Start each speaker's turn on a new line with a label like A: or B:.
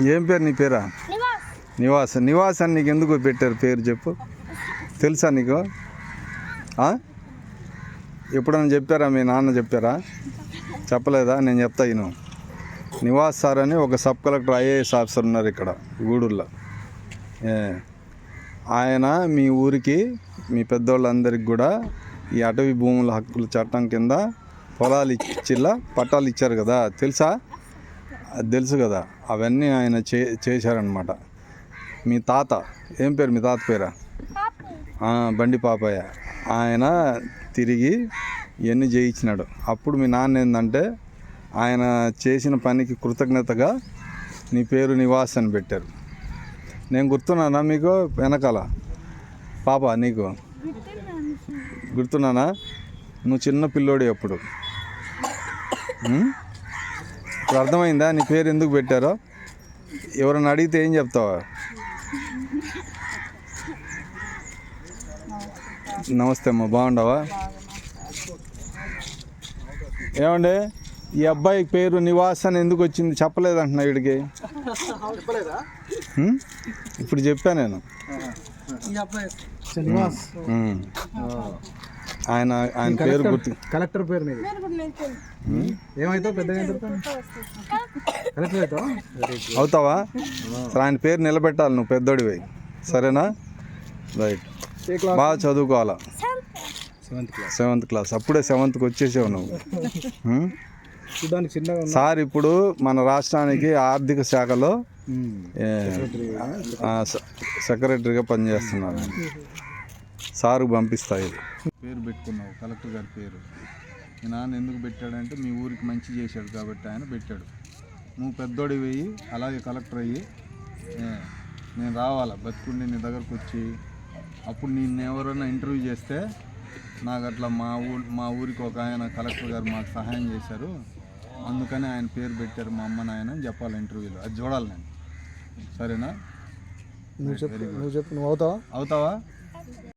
A: ఏం పేరు నీ పేరా?
B: నివాస్.
A: నివాస్. అని నీకు ఎందుకు పెట్టారు పేరు చెప్పు. తెలుసా నీకు? ఆ? ఎప్పుడైనా చెప్పారా? మీ నాన్న చెప్పారా? చెప్పలేదా? నేను చెప్తా ఈయన నివాస్ సార్ అని ఒక సబ్ కలెక్టర్ ఐఏఎస్ ఆఫీసర్ ఉన్నారు ఇక్కడ గూడూరులో. ఆయన మీ ఊరికి మీ పెద్దోళ్ళందరికి కూడా ఈ అటవీ భూముల హక్కుల చట్టం కింద పొలాలు ఇచ్చిలా పట్టాలు ఇచ్చారు కదా. తెలుసా? అది తెలుసు కదా అవన్నీ ఆయన చే చేశారనమాట మీ తాత ఏం పేరు మీ తాత పేరా? బండి పాపయ్య. ఆయన తిరిగి ఇవన్నీ చేయించినాడు. అప్పుడు మీ నాన్న ఏంటంటే ఆయన చేసిన పనికి కృతజ్ఞతగా నీ పేరు నివాస్ అని పెట్టారు. నేను గుర్తున్నానా మీకు వెనకాల? పాప నీకు? గుర్తున్నానా. నువ్వు చిన్న పిల్లోడి అప్పుడు. ఉం? ఇప్పుడు అర్థమైందా? నీ పేరు ఎందుకు పెట్టారో? ఎవరైనా అడిగితే ఏం చెప్తావా? నమస్తే అమ్మా బాగుండవా? ఏమండి ఈ అబ్బాయి పేరు నివాస్ అని ఎందుకు వచ్చింది? చెప్పలేదంటున్నా వీడికి? ఇప్పుడు చెప్పా నేను. ఆయన ఆయన పేరు గుర్తు
C: కలెక్టర్ పేరు నీది కలెక్టర్ అవుతావా?
A: సరే ఆయన పేరు నిలబెట్టాలి నువ్వు పెద్దోడివి. సరేనా? రైట్ బాగా చదువుకోవాలా?
C: సెవెంత్ క్లాస్
A: అప్పుడే సెవెంత్కి వచ్చేసావు నువ్వు. సార్ ఇప్పుడు మన రాష్ట్రానికి ఆర్థిక శాఖలో సెక్రటరీగా పనిచేస్తున్నారు. సారు పంపిస్తా ఇది. పేరు పెట్టుకున్నావు కలెక్టర్ గారి పేరు. మీ నాన్న ఎందుకు పెట్టాడంటే మీ ఊరికి మంచి చేశాడు కాబట్టి ఆయన పెట్టాడు. నువ్వు పెద్దోడి వెయ్యి అలాగే కలెక్టర్ అయ్యి నేను రావాలా? బతుకుండి నీ దగ్గరకు వచ్చి అప్పుడు నిన్ను ఎవరైనా ఇంటర్వ్యూ చేస్తే నాకు అట్లా మా ఊ మా ఊరికి ఒక ఆయన కలెక్టర్ గారు మాకు సహాయం చేశారు. అందుకని ఆయన పేరు పెట్టారు మా అమ్మ నాయన అని చెప్పాలి ఇంటర్వ్యూలో. అది చూడాలి నేను. సరేనా?
C: నువ్వు చెప్పు నువ్వు చెప్పు నువ్వు అవుతావా?
A: అవుతావా?